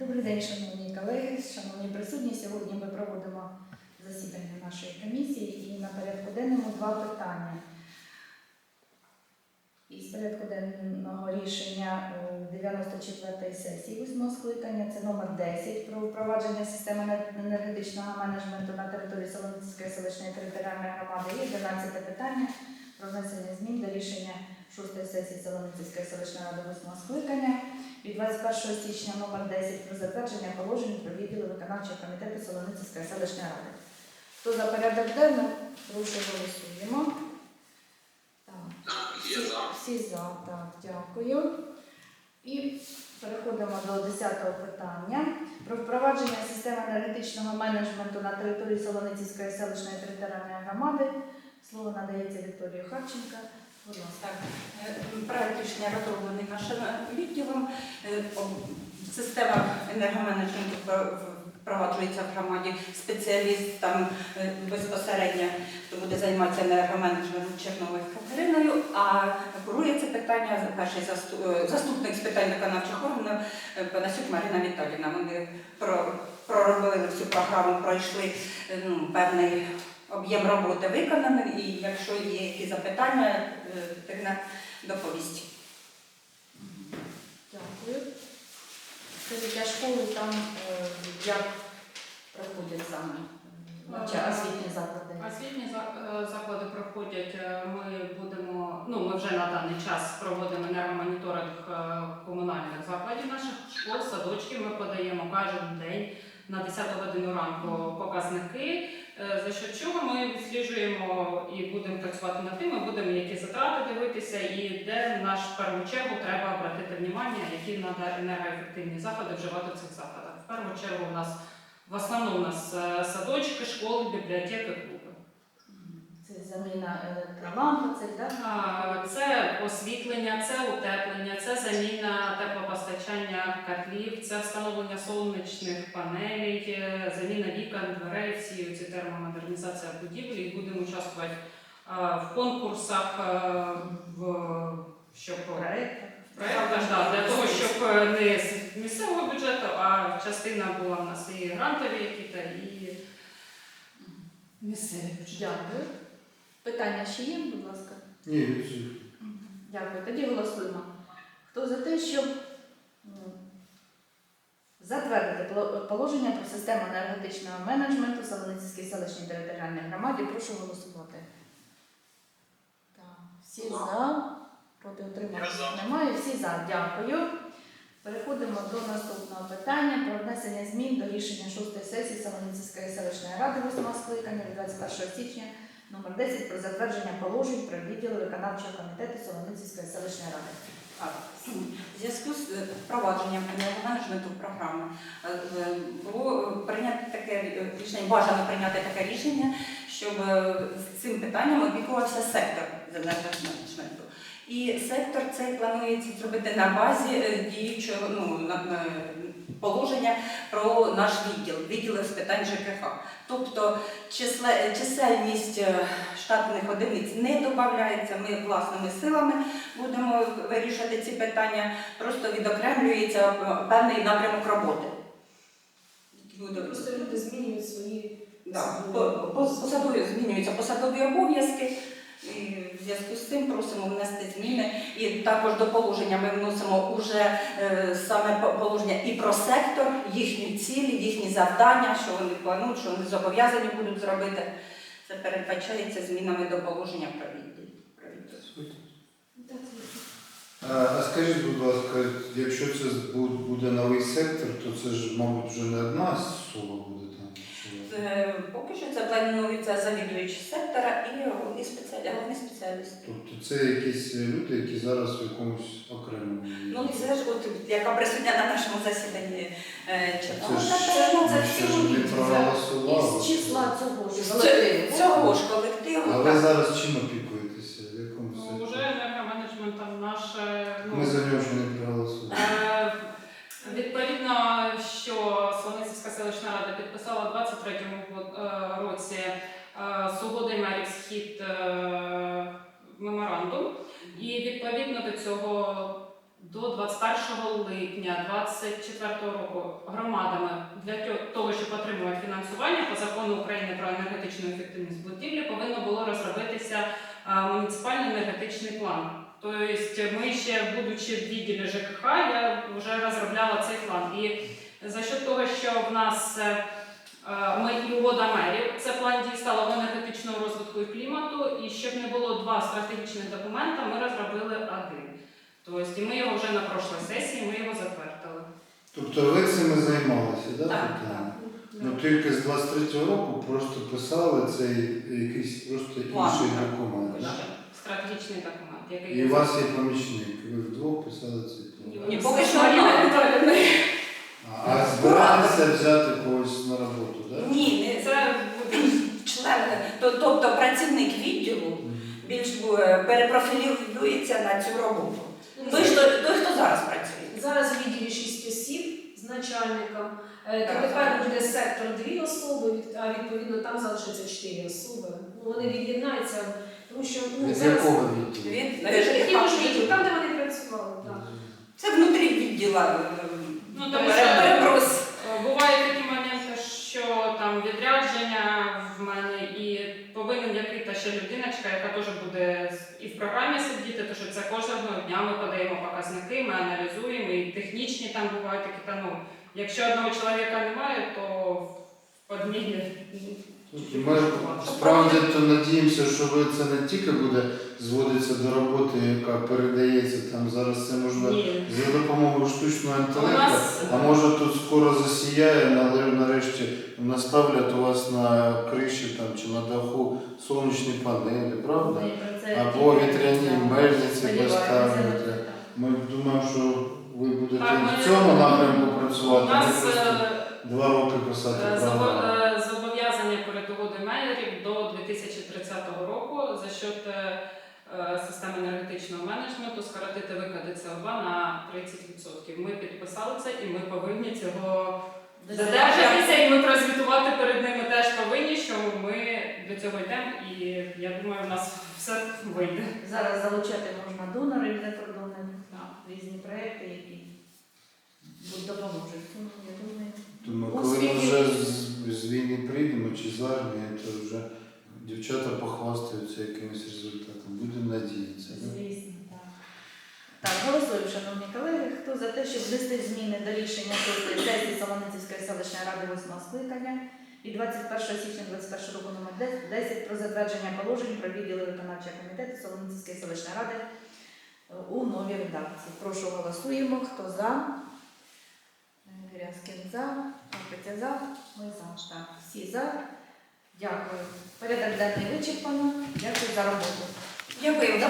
Добрий день, шановні колеги, шановні присутні. Сьогодні ми проводимо засідання нашої комісії і на порядку денному два питання. Із порядку денного рішення е, 94-ї сесії 8 скликання це номер 10 про впровадження системи енергетичного менеджменту на території Солоницької селищної територіальної громади. І 11 питання про внесення змін до рішення 6-ї сесії Солоницької селищної ради 8 скликання від 21 січня номер 10 про затвердження положень про відділи виконавчого комітету Солоницької селищної ради. Хто за порядок денний, прошу голосуємо. Так. Всі, всі за, так, дякую. І переходимо до 10-го питання про впровадження системи енергетичного менеджменту на території Солоницької селищної територіальної громади. Слово надається Вікторії Харченка. Будь. Е, проект рішення розроблений нашим відділом. Е, Система енергоменеджменту впроваджується в громаді спеціалістам е, безпосередньо, хто буде займатися енергоменеджментом Черновою Катериною, а курує це питання перший заступник з питань виконавчих органів Панасюк Марина Віталіна. Вони про- проробили всю програму, пройшли ну, певний об'єм роботи виконаний, і якщо є якісь запитання, е, Катерина доповість. Дякую. Скажіть, а школи там е, як проходять саме Е, освітні заклади? Освітні заклади проходять. Ми будемо, ну ми вже на даний час проводимо енергомоніторинг комунальних закладів наших школ, садочків. Ми подаємо кожен день на 10 годину ранку показники. Е, За що чого ми відсліджуємо і будемо працювати над тим, будемо які затрати дивитися, і де наш в першу чергу треба обратити увагу, які треба енергоефективні заходи вживати в цих заходах. В першу чергу у нас в основному у нас е, садочки, школи, бібліотеки, клуби. Заміна електролампи, це так? Це освітлення, це утеплення, це заміна теплопостачання котлів, це встановлення сонячних панелей, е, заміна вікон, дверей, всі ці термомодернізація будівлі. І будемо участвувати в конкурсах, е, в щоб проєктах, да, для того, щоб е, не з місцевого бюджету, а частина була в нас і грантові які-то, і місцеві бюджети. Питання ще є, будь ласка? Ні, відсутні. Дякую. Тоді голосуємо. Хто за те, щоб м, затвердити положення про систему енергетичного менеджменту Солоницькій селищній територіальній громаді, прошу голосувати. Так, всі за, проти утримання немає, всі за. Дякую. Переходимо до наступного питання про внесення змін до рішення 6 сесії Солоницької селищної ради 8 скликання від 21 січня номер 10 про затвердження положень про відділи виконавчого комітету Солоницької селищної ради. В зв'язку з е, впровадженням енергоменеджменту програми е, е, було прийнято таке рішення, бажано прийняти таке рішення, щоб з цим питанням опікувався сектор з енергоменеджменту. І сектор цей планується зробити на базі діючого ну, положення про наш відділ, відділ з питань ЖКХ. Тобто числе- чисельність е, штатних одиниць не додається, ми власними силами будемо вирішувати ці питання, просто відокремлюється е, певний напрямок роботи. Просто люди змінюють свої Да, по- по- посадові змінюються посадові обов'язки. В зв'язку з цим просимо внести зміни. І також до положення ми вносимо уже е, саме положення і про сектор, їхні цілі, їхні завдання, що вони планують, що вони зобов'язані будуть зробити. Це передбачається змінами до положення про. А, скажіть, будь ласка, якщо це буде новий сектор, то це ж, мабуть, вже не одна особа буде Поки що це планується завідуючий сектора і головний спеціаліст. Головний спеціаліст. Тобто це якісь люди, які зараз в якомусь окремому. Ну це ж от яка присутня на нашому засіданні е, це Чернова це всі. Із числа цього ж колективу. цього ж колективу. А так. зараз чим опікуєтеся? В якому Ну, секторі? вже енергоменеджментом наше ну, Ми за нього ж не проголосували. Е, Відповідно, що Солоницька селищна рада підписала у 23-му го- е, році е, з угодою мерів схід е, меморандум, і відповідно до цього до 21 липня 2024 року громадами для того, щоб отримувати фінансування по закону України про енергетичну ефективність будівлі, повинно було розробитися муніципальний енергетичний план. Тобто ми ще, будучи в відділі ЖКХ, я вже розробляла цей план. І за счет того, що в нас е, е, ми і угода мерів, це план дій сталого енергетичного розвитку і клімату, і щоб не було два стратегічних документа, ми розробили один. Тобто і ми його вже на прошлій сесії ми його затвердили. Тобто ви цими займалися, да? Так, питання? Ну тільки з 23-го року просто писали цей якийсь просто План, інший так. документ. Ще Стратегічний документ, який І у вас є помічник, ви вдвох писали цей план. Ні, поки що А, а збираєтеся взяти когось на роботу, так? Да? Ні, не це буде член, то- тобто працівник відділу більш е, перепрофілюється на цю роботу. Той, хто, той, хто зараз працює. Зараз в відділі 6 осіб з начальником. Е, тепер буде сектор дві особи, а відповідно там залишиться 4 особи. Ну, вони від'єднаються, тому що ну, зараз якого відділу? Е, там, де вони працювали. Так. це внутрі відділа. Ну, тому пере- що- переброс. Е, Бувають такі моменти, що там відрядження в мене і повинен якийсь ще яка теж буде і в програмі сидіти, тому що це кожного дня ми подаємо показники, ми аналізуємо, і технічні там бувають такі, та ну, якщо одного чоловіка немає, то в Тобто Ми справді то надіємося, що це не тільки буде зводитися до роботи, яка передається там зараз. Це можна Ні. за допомогою штучного інтелекту. нас А може тут скоро засіяє, але нарешті наставлять у вас на криші там чи на даху сонячні панелі, правда? Або вітряні мельниці поставити. Ми думаємо, що ви будете в цьому напрямку працювати. не нас просто е, два роки писати Е, зобо- програму. Зобов'язання перед угодою менеджерів до 2030 року за счет е, е, системи енергетичного менеджменту скоротити викиди СО2 на 30%. Ми підписали це і ми повинні цього додержатися, і ми прозвітувати перед ними теж повинні, що ми до цього йдемо, і я думаю, в нас все вийде. Зараз залучати можна донорів закордонних на різні проекти, які допоможуть. Тому, Я думаю, Думаю, коли ми вже з, війни прийдемо чи з армії, то вже дівчата похвастаються якимось результатом. Будемо надіятися. звісно, так. Так, голосуємо, шановні колеги. Хто за те, щоб внести зміни до рішення шостої сесії Солоницівської селищної ради восьмого скликання від 21 січня 2021 року номер 10 про затвердження положень про відділи виконавчого комітету Солоницівської селищної ради е, у новій редакції. Прошу голосуємо. Хто за? Е, Грязкін за, Капиця за, ми за. Так, всі за. Дякую. Порядок денний вичерпано. Дякую за роботу. Дякую.